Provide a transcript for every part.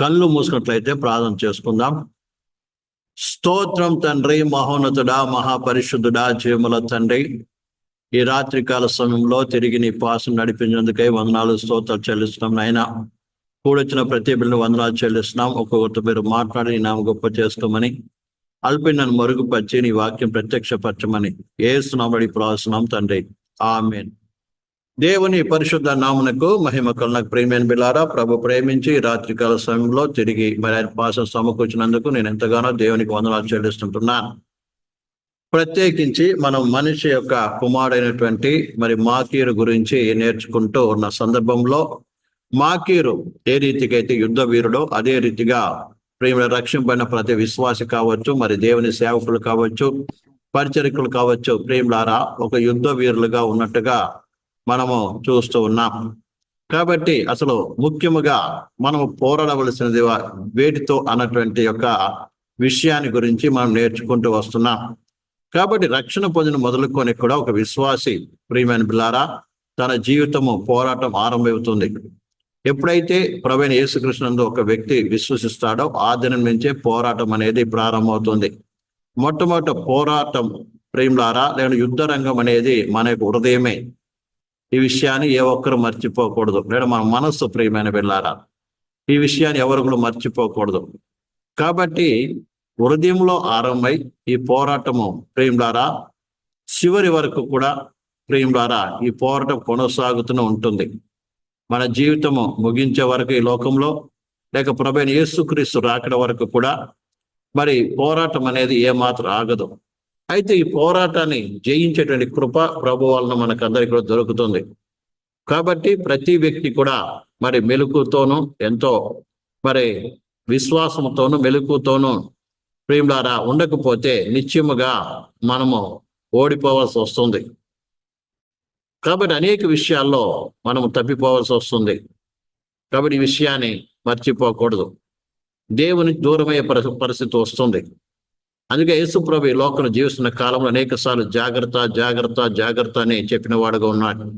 కళ్ళు మూసుకున్నట్లయితే ప్రార్థన చేసుకుందాం. స్తోత్రం తండ్రి మహోన్నతుడా మహాపరిశుద్ధుడా జీవముల తండ్రి. ఈ రాత్రి కాల సమయంలో తిరిగి నీ పాసం నడిపించేందుకై వందనాలు స్తోత్రాలు చెల్లిస్తున్నాం నాయన. కూడొచ్చిన ప్రతి బిడ్డను వందనాలు చెల్లిస్తున్నాం. ఒక్కొక్కరితో మీరు మాట్లాడి నీ నామ గొప్ప చేసుకోమని అల్పి నన్ను మరుగుపరిచి నీ వాక్యం ప్రత్యక్షపరచమని. ఏసునామడి ప్రాస్తున్నాం తండ్రి. ఆమెన్. దేవుని పరిశుద్ధ నామునకు మహిమ నాకు ప్రేమైన బిలారా ప్రభు ప్రేమించి రాత్రికాల సమయంలో తిరిగి మరి ఆయన పాస సమకూర్చినందుకు నేను ఎంతగానో దేవునికి వందనాలు చెల్లిస్తుంటున్నాను ప్రత్యేకించి మనం మనిషి యొక్క కుమారుడైనటువంటి మరి మాకీరు గురించి నేర్చుకుంటూ ఉన్న సందర్భంలో మాకీరు ఏ రీతికి అయితే యుద్ధ వీరుడో అదే రీతిగా ప్రేమ రక్షింపడిన ప్రతి విశ్వాసి కావచ్చు మరి దేవుని సేవకులు కావచ్చు పరిచరికులు కావచ్చు ప్రేమలారా ఒక యుద్ధ వీరులుగా ఉన్నట్టుగా మనము చూస్తూ ఉన్నాం. కాబట్టి అసలు ముఖ్యముగా మనము పోరాడవలసినది వేటితో అన్నటువంటి యొక్క విషయాన్ని గురించి మనం నేర్చుకుంటూ వస్తున్నాం. కాబట్టి రక్షణ పొందిన మొదలుకొని కూడా ఒక విశ్వాసి ప్రియమైన బిల్లారా తన జీవితము పోరాటం ఆరంభమవుతుంది. ఎప్పుడైతే ప్రవీణ యేసుకృష్ణందు ఒక వ్యక్తి విశ్వసిస్తాడో ఆ దినం నుంచే పోరాటం అనేది ప్రారంభమవుతుంది. మొట్టమొదటి పోరాటం ప్రేమలారా లేదా యుద్ధ రంగం అనేది మన యొక్క హృదయమే. ఈ విషయాన్ని ఏ ఒక్కరు మర్చిపోకూడదు. లేదా మన మనస్సు ప్రియమైన వెళ్ళారా ఈ విషయాన్ని ఎవరు కూడా మర్చిపోకూడదు. కాబట్టి హృదయంలో ఆరంభమై ఈ పోరాటము ప్రేమలారా చివరి వరకు కూడా ప్రేమలారా ఈ పోరాటం కొనసాగుతూనే ఉంటుంది. మన జీవితము ముగించే వరకు ఈ లోకంలో లేక ప్రభైన యేసుక్రీస్తు రాకడ వరకు కూడా మరి పోరాటం అనేది ఏమాత్రం ఆగదు. అయితే ఈ పోరాటాన్ని జయించేటువంటి కృప ప్రభు వలన మనకు అందరికీ కూడా దొరుకుతుంది. కాబట్టి ప్రతి వ్యక్తి కూడా మరి మెలుకుతోనూ ఎంతో మరి విశ్వాసంతోనూ మెలుకుతోనూ ప్రేమలారా ఉండకపోతే నిత్యముగా మనము ఓడిపోవాల్సి వస్తుంది. కాబట్టి అనేక విషయాల్లో మనము తప్పిపోవాల్సి వస్తుంది. కాబట్టి ఈ విషయాన్ని మర్చిపోకూడదు. దేవునికి దూరమయ్యే పరి- పరిస్థితి వస్తుంది. అందుకే యేసుప్రభు ఈ లోకంలో జీవిస్తున్న కాలంలో అనేక సార్లు జాగ్రత్త జాగ్రత్త జాగ్రత్త అని చెప్పిన వాడుగా ఉన్నాడు.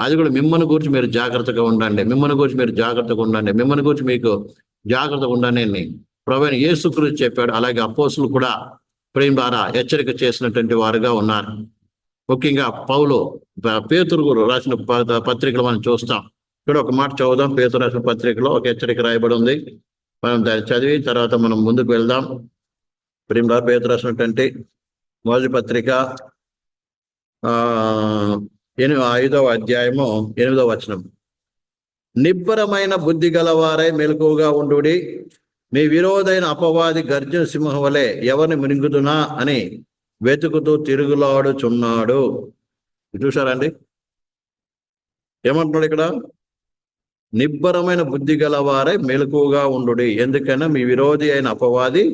అది కూడా మిమ్మల్ని గురించి మీరు జాగ్రత్తగా ఉండండి. మిమ్మల్ని గురించి మీరు జాగ్రత్తగా ఉండండి. మిమ్మల్ని గురించి మీకు జాగ్రత్తగా ఉండండి అని ప్రవీణ చెప్పాడు. అలాగే అపోసులు కూడా ప్రేమ ద్వారా హెచ్చరిక చేసినటువంటి వారుగా ఉన్నారు. ముఖ్యంగా పౌలు పేతురు గురు రాసిన పత్రికలు మనం చూస్తాం. ఇక్కడ ఒక మాట చదువుదాం. పేతురు రాసిన పత్రికలో ఒక హెచ్చరిక రాయబడి ఉంది. మనం దాన్ని చదివి తర్వాత మనం ముందుకు వెళ్దాం. ప్రేమలా పేద రాసినటువంటి మొదటి పత్రిక ఆ ఎనిమిది ఐదవ అధ్యాయము ఎనిమిదవ వచనం. నిబ్బరమైన బుద్ధి గలవారై మెలకువగా ఉండుడి మీ విరోధైన అపవాది గర్జన సింహం వలె ఎవరిని మినుగుదునా అని వెతుకుతూ తిరుగులాడుచున్నాడు. ఇది చూశారండి ఏమంటున్నాడు ఇక్కడ? నిబ్బరమైన బుద్ధి గలవారై మెలకువగా ఉండుడి ఎందుకైనా మీ విరోధి అయిన అపవాది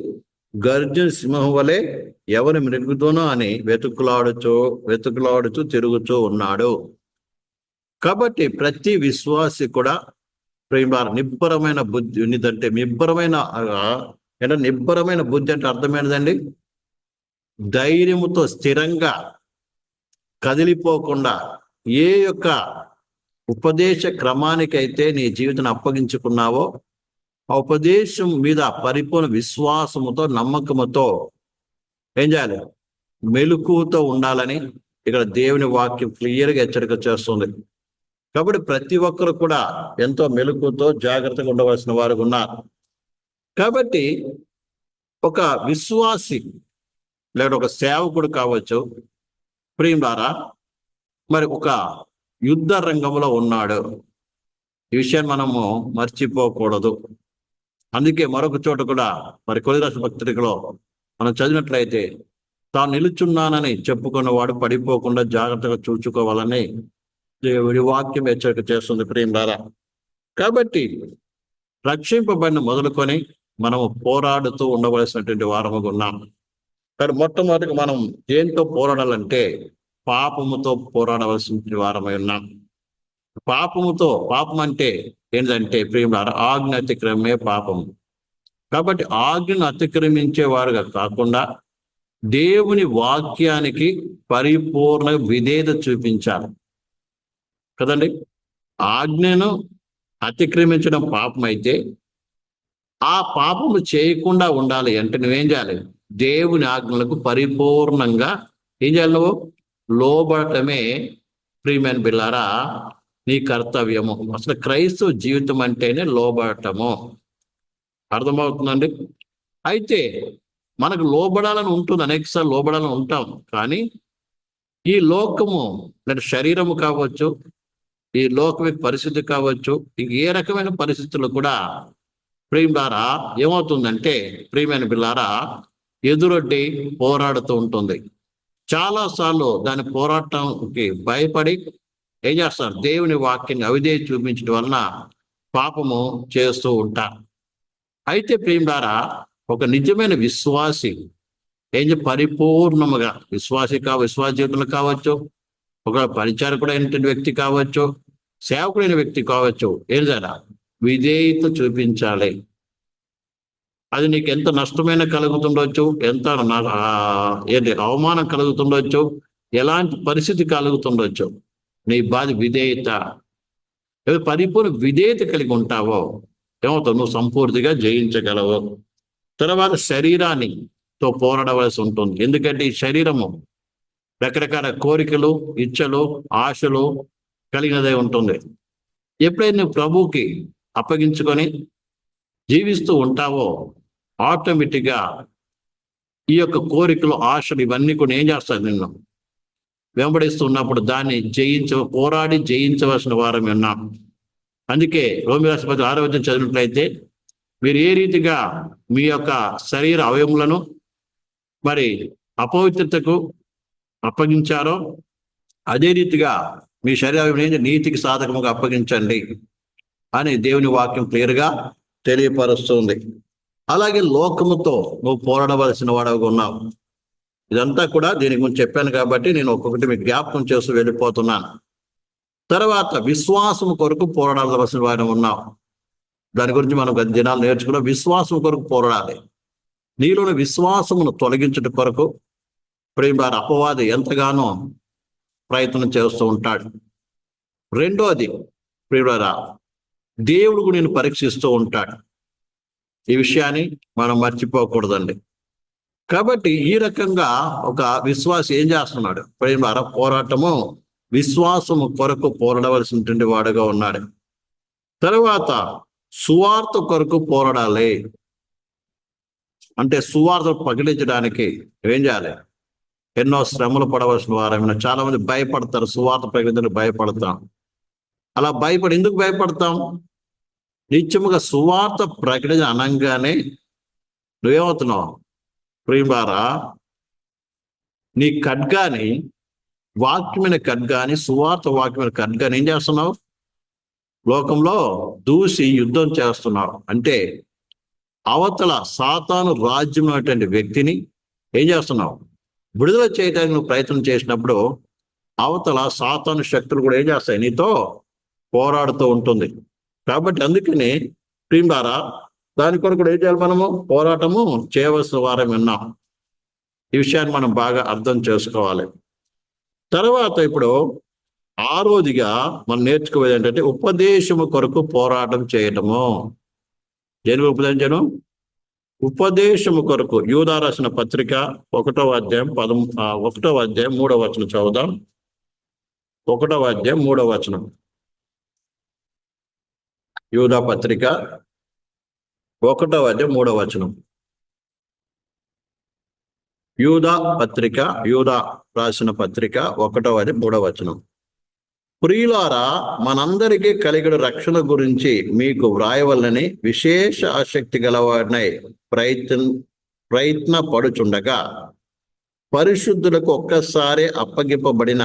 గర్జున సింహం వలె ఎవరి మృగుతునో అని వెతుకులాడుచు వెతుకులాడుచు తిరుగుతూ ఉన్నాడు. కాబట్టి ప్రతి విశ్వాసి కూడా ప్రేమ నిబ్బరమైన బుద్ధి ఉన్నదంటే నిబ్బరమైన ఆ, అంటే నిబ్బరమైన బుద్ధి అంటే అర్థమైనదండి? ధైర్యముతో స్థిరంగా కదిలిపోకుండా ఏ యొక్క ఉపదేశ క్రమానికైతే నీ జీవితాన్ని అప్పగించుకున్నావో ఆ ఉపదేశం మీద పరిపూర్ణ విశ్వాసముతో నమ్మకముతో ఏం చేయాలి? మెలుకుతో ఉండాలని ఇక్కడ దేవుని వాక్యం క్లియర్గా హెచ్చరిక చేస్తుంది. కాబట్టి ప్రతి ఒక్కరు కూడా ఎంతో మెలకువతో జాగ్రత్తగా ఉండవలసిన వారు ఉన్నారు. కాబట్టి ఒక విశ్వాసి లేదా ఒక సేవకుడు కావచ్చు ప్రియులారా మరి ఒక యుద్ధ రంగంలో ఉన్నాడు. ఈ విషయాన్ని మనము మర్చిపోకూడదు. అందుకే మరొక చోట కూడా మరి కొలిరాశి పత్రికలో మనం చదివినట్లయితే తాను నిలుచున్నానని చెప్పుకున్నవాడు పడిపోకుండా జాగ్రత్తగా చూచుకోవాలని దేవుడి వాక్యం హెచ్చరిక చేస్తుంది ప్రియులారా. కాబట్టి రక్షింపబడిన మొదలుకొని మనము పోరాడుతూ ఉండవలసినటువంటి వారముగా ఉన్నాం. కానీ మొట్టమొదటిగా మనం దేంతో పోరాడాలంటే పాపముతో పోరాడవలసిన వారమై ఉన్నాం. పాపముతో పాపం అంటే ఏంటంటే ప్రియులారా ఆజ్ఞ అతిక్రమే పాపము. కాబట్టి ఆజ్ఞను అతిక్రమించే వారుగా కాకుండా దేవుని వాక్యానికి పరిపూర్ణ విధేయత చూపించాలి. కదండి? ఆజ్ఞను అతిక్రమించడం పాపం అయితే ఆ పాపము చేయకుండా ఉండాలి అంటే నువ్వేం చేయాలి? దేవుని ఆజ్ఞలకు పరిపూర్ణంగా ఏం చేయాలి నువ్వు? లోబడటమే ప్రియమైన బిల్లారా నీ కర్తవ్యము. అసలు క్రైస్తవ జీవితం అంటేనే లోబడటము. అర్థమవుతుందండి? అయితే మనకు లోబడాలని ఉంటుంది అనేకసార్లు లోబడాలని ఉంటాం. కానీ ఈ లోకము లేదా శరీరము కావచ్చు ఈ లోకమే పరిస్థితి కావచ్చు ఏ రకమైన పరిస్థితులు కూడా ప్రియులారా ఏమవుతుందంటే ప్రియమైన బిల్లారా ఎదురొడ్డి పోరాడుతూ ఉంటుంది. చాలాసార్లు దాని పోరాటంకి భయపడి ఏం చేస్తారు దేవుని వాక్యాన్ని అవిధేయ చూపించడం వలన పాపము చేస్తూ ఉంటారు అయితే ప్రియులారా ఒక నిజమైన విశ్వాసి ఏం పరిపూర్ణముగా విశ్వాసి కా విశ్వాసీతులు కావచ్చు ఒక పరిచారకుడైనటువంటి వ్యక్తి కావచ్చు సేవకుడైన వ్యక్తి కావచ్చు ఏం చేయాలి? విధేయత చూపించాలి. అది నీకు ఎంత నష్టమైన కలుగుతుండొచ్చు ఎంత ఏంటి అవమానం కలుగుతుండొచ్చు ఎలాంటి పరిస్థితి కలుగుతుండొచ్చు. నీ బాధ విధేయత. ఏదో పరిపూర్ణ విధేయత కలిగి ఉంటావో ఏమవుతావు నువ్వు సంపూర్తిగా జయించగలవు. తర్వాత శరీరాన్ని తో పోరాడవలసి ఉంటుంది. ఎందుకంటే ఈ శరీరము రకరకాల కోరికలు ఇచ్చలు ఆశలు కలిగినదే ఉంటుంది. ఎప్పుడైతే నువ్వు ప్రభువుకి అప్పగించుకొని జీవిస్తూ ఉంటావో ఆటోమేటిక్గా ఈ యొక్క కోరికలు ఆశలు ఇవన్నీ కూడా ఏం చేస్తాయి నిన్ను? వెంబడిస్తున్నప్పుడు దాన్ని జయించ పోరాడి జయించవలసిన వారం ఉన్నాం. అందుకే రోమి రాష్ట్రపతి ఆరోగ్యం చదివినట్లయితే మీరు ఏ రీతిగా మీ యొక్క శరీర అవయములను మరి అపవిత్రతకు అప్పగించారో అదే రీతిగా మీ శరీరం నీతికి సాధకముగా అప్పగించండి అని దేవుని వాక్యం క్లియర్గా తెలియపరుస్తుంది. అలాగే లోకముతో నువ్వు పోరాడవలసిన వాడవుగా ఉన్నావు. ఇదంతా కూడా దీని గురించి చెప్పాను కాబట్టి నేను ఒక్కొక్కటి మీకు జ్ఞాపకం చేస్తూ వెళ్ళిపోతున్నాను. తర్వాత విశ్వాసం కొరకు పోరాడవలసిన వారు ఉన్నాం. దాని గురించి మనం దినాలు నేర్చుకున్నాం. విశ్వాసం కొరకు పోరాడాలి. నీలోని విశ్వాసమును తొలగించట కొరకు ప్రేమ అపవాది ఎంతగానో ప్రయత్నం చేస్తూ ఉంటాడు. రెండోది ప్రియులరా దేవుడు నేను పరీక్షిస్తూ ఉంటాడు. ఈ విషయాన్ని మనం మర్చిపోకూడదండి. కాబట్టి ఈ రకంగా ఒక విశ్వాస ఏం చేస్తున్నాడు? ప్రేమ పోరాటము విశ్వాసము కొరకు పోరాడవలసినటువంటి వాడుగా ఉన్నాడు. తర్వాత సువార్త కొరకు పోరాడాలి. అంటే సువార్త ప్రకటించడానికి ఏం చేయాలి? ఎన్నో శ్రమలు పడవలసిన వారమైనా చాలా మంది భయపడతారు. సువార్త ప్రకటించడానికి భయపడతాం. అలా భయపడి ఎందుకు భయపడతాం? నిత్యముగా సువార్త ప్రకటన అనగానే నువ్వేమవుతున్నావు? ప్రియులారా నీ ఖడ్గాని వాక్యమైన ఖడ్గాని సువార్త వాక్యమైన ఖడ్గాని ఏం చేస్తున్నావు? లోకంలో దూసి యుద్ధం చేస్తున్నావు. అంటే అవతల సాతాను రాజ్యం అనేటువంటి వ్యక్తిని ఏం చేస్తున్నావు? విడుదల చేయడానికి నువ్వు ప్రయత్నం చేసినప్పుడు అవతల సాతాను శక్తులు కూడా ఏం చేస్తాయి? నీతో పోరాడుతూ ఉంటుంది. కాబట్టి అందుకని ప్రియులారా దాని కొరకు ఏం చేయాలి మనము? పోరాటము చేయవలసిన వారం విన్నాం ఈ విషయాన్ని మనం బాగా అర్థం చేసుకోవాలి. తర్వాత ఇప్పుడు ఆ రోజుగా మనం నేర్చుకోవేది ఏంటంటే ఉపదేశము కొరకు పోరాటం చేయటము. దేని ఉపదేశం ఉపదేశము కొరకు యూదా రాసిన పత్రిక ఒకటో అధ్యాయం పదం ఆ, ఒకటో అధ్యాయం మూడవ వచనం చదువుదాం. ఒకటో అధ్యాయం మూడవ వచనం. యూదా పత్రిక ఒకటో అధ్యాయం మూడవ వచనం. యూదా పత్రిక యూదా రాసిన పత్రిక ఒకటో అధ్యాయం మూడవ వచనం. ప్రియులారా మనందరికీ కలిగిన రక్షణ గురించి మీకు వ్రాయవల్లని విశేష ఆసక్తి గలవాడినై ప్రయత్న ప్రయత్న పడుచుండగా పరిశుద్ధులకు ఒక్కసారి అప్పగింపబడిన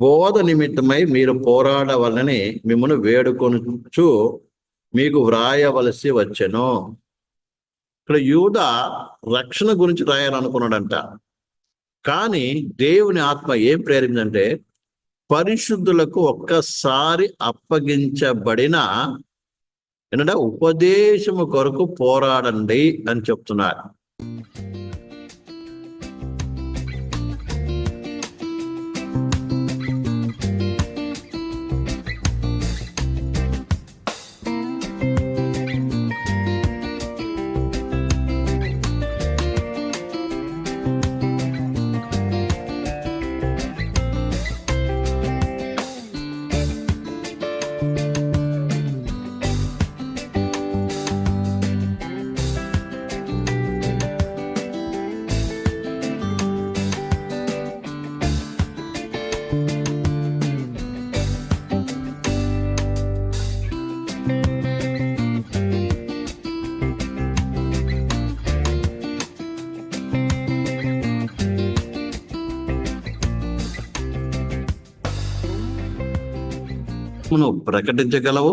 బోధ నిమిత్తమై మీరు పోరాడవలని మిమ్మల్ని వేడుకొనుచు మీకు వ్రాయవలసి వచ్చెను. ఇక్కడ యూద రక్షణ గురించి రాయాలనుకున్నాడంట. కానీ దేవుని ఆత్మ ఏం ప్రేరిందంటే పరిశుద్ధులకు ఒక్కసారి అప్పగించబడిన ఏంటంటే ఉపదేశము కొరకు పోరాడండి అని చెప్తున్నారు. నువ్వు ప్రకటించగలవు?